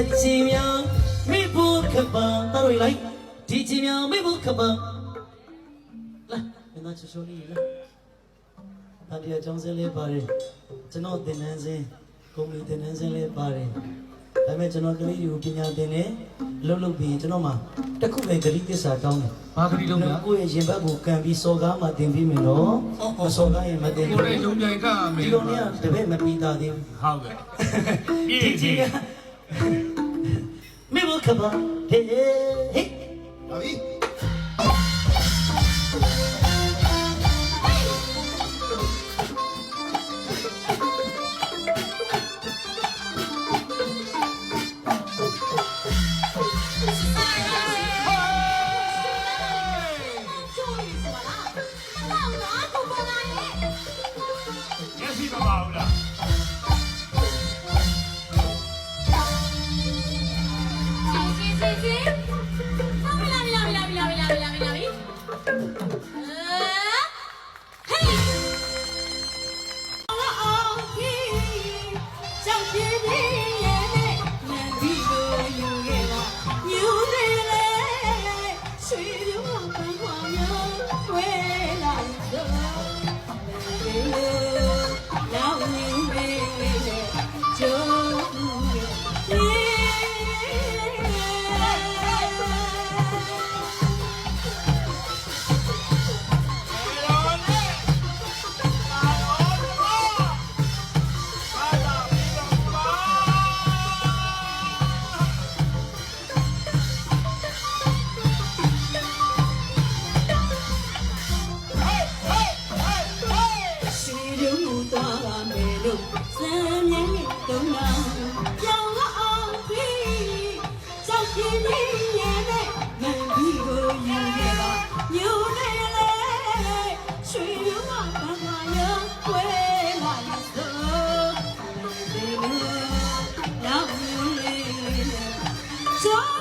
အချင်းများမိဖို့ခပန်းတော်လိုက်ဒီချင်းများမိဖို့ခပန်းလာမင်းတို့ချောချောလေးလာ ဒါတရားကျောင်းစင်းလေးပါတယ်ကျွန်တော်သင်တန်းစင်းကုမ္ပဏီသင်တန်းစင်းလေးပါတယ်ဒါပေမဲ့ကျွန်တော်ကလေးတွေကိုပညာသင်တယ်လှုပ်လှုပ်ပြီးရင်ကျွန်တော်မှတစ်ခုပဲဂလိသစ္စာတောင်းတယ်ဘာကလေးလုံးလားကိုယ့်ရဲ့ရင်ဘတ်ကိုကန်ပြီးစော်ကားမှတင်ပြီးမယ်နော်မစော်ကားရင်မတင်ကိုယ်တိုင်လုံးပြိုင်ကမယ်ဒီလိုနဲ့တပည့်မပြီးသားသေးဘူးဟုတ်ကဲ့ဒီကြီးကမေဘခဘာဟေးဟေး Paula. Sí, sí, sí, sí. Oh, mira, mira, mira, mira, mira, mira, mira, hey. Oh, oh, hey. Chẳng biết đi. Hãy subscribe cho kênh Ghiền Mì Gõ Để không bỏ lỡ những video hấp dẫn ပါပြီမျက်စိမပါဘူးလား Joy!